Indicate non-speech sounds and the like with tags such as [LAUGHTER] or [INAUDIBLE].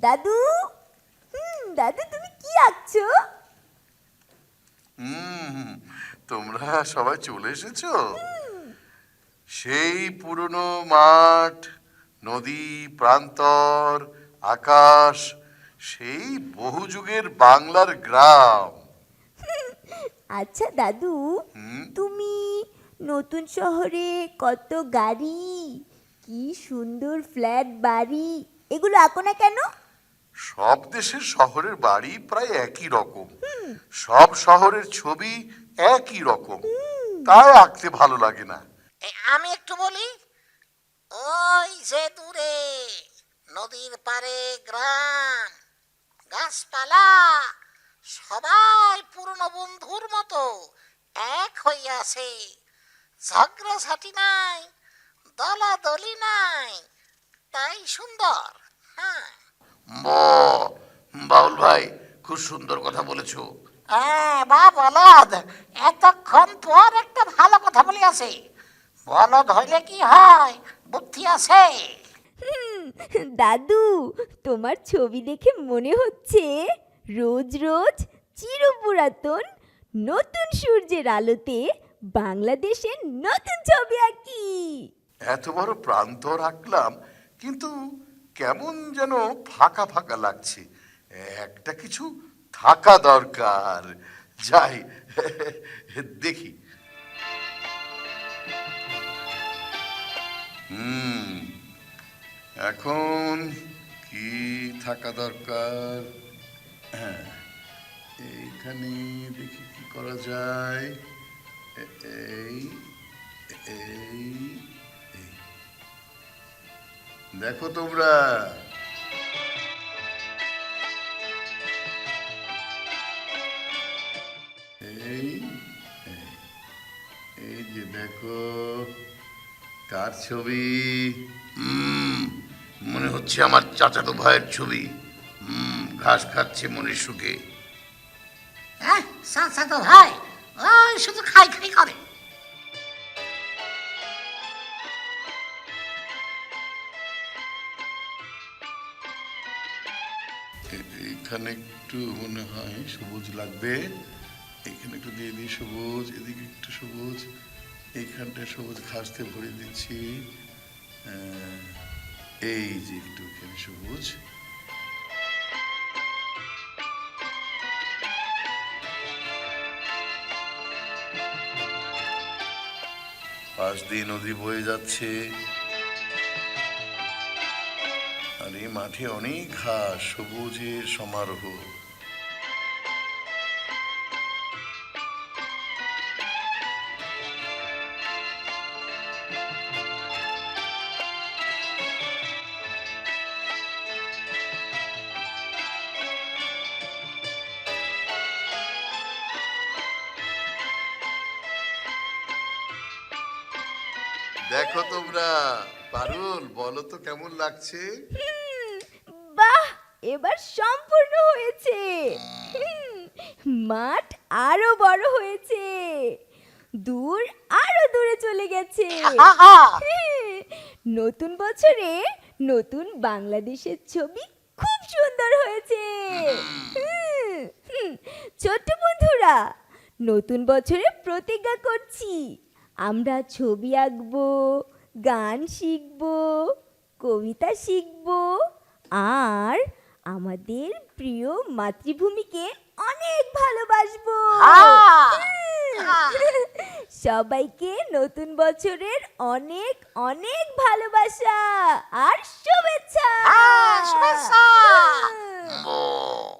দাদু? হুম দাদু তুমি কি আঁকছো? হুম তোমরা সবাই চলে এসেছ? সেই পুরনো মাঠ নদী প্রান্তর আকাশ সেই বহু যুগের বাংলার গ্রাম। [LAUGHS] আচ্ছা দাদু তুমি নতুন শহরে কত গাড়ি? কি সুন্দর ফ্ল্যাট বাড়ি এগুলো আঁকো না কেন? সব দেশের শহরের বাড়ি প্রায় একই রকম। সব শহরের ছবি একই রকম। তাই আঁকতে ভালো লাগে না। আমি একটু বলি? ওই যে দূরে, নদীর পারে গ্রাম, গাছপালা, সবাই পুরনো বন্ধুর মতো এক হইয়াছে ঝগড়াঝাটি নাই, দলাদলি নাই, তাই সুন্দর হ্যাঁ। বাউল ভাই খুব সুন্দর কথা বলেছ। হ্যাঁ বা বলদ এতক্ষণ পর একটা ভালো কথা বলিয়াছে। বলদ হইলে কি হয়? বুদ্ধি আছে? দাদু তোমার ছবি দেখে মনে হচ্ছে রোজ রোজ চিরপুরাতন নতুন সূর্যের আলোতে বাংলাদেশের নতুন ছবি আঁকি। এত বড় প্রান্তর আঁকলাম কিন্তু কেমন যেন ফাঁকা ফাঁকা লাগছে। একটা কিছু থাকা দরকার। যাই, দেখি। হুম, এখন কি থাকা দরকার? হ্যাঁ এইখানে দেখি কি করা যায়। এই এই এই। দেখো তোমরা। এই এই, যে দেখো কার ছবি? মনে হচ্ছে আমার চাচাতো ভাইয়ের ছবি। ঘাস খাচ্ছে মনের সুখে। হ্যাঁ সাথে তো ভাই ওই শুধু খাই খাই করে। এ- এইখানে একটু মনে হয় সবুজ লাগবে। এখানে একটু দিয়ে দিই সবুজ, এদিকে একটু সবুজ। এইখানটায় সবুজ ঘাসতে ভরে দিচ্ছি। এই যে একটু এখানে সবুজ। পাশ দিয়ে নদী বয়ে যাচ্ছে। আর এই মাঠে অনেক ঘাস সবুজের সমারোহ। দেখো তোমরা পারুল বলো তো কেমন লাগছে? বাহ এবার সম্পূর্ণ হয়েছে। মাঠ আরও বড় হয়েছে। দূর আরও দূরে চলে গেছে। নতুন বছরে নতুন বাংলাদেশের ছবি খুব সুন্দর হয়েছে। ছোট্ট বন্ধুরা নতুন বছরে প্রতিজ্ঞা করছি আমরা ছবি আঁকবো গান শিখব কবিতা শিখব আর আমাদের প্রিয় মাতৃভূমিকে অনেক ভালোবাসব। সবাইকে নতুন বছরের অনেক অনেক ভালোবাসা আর শুভেচ্ছা।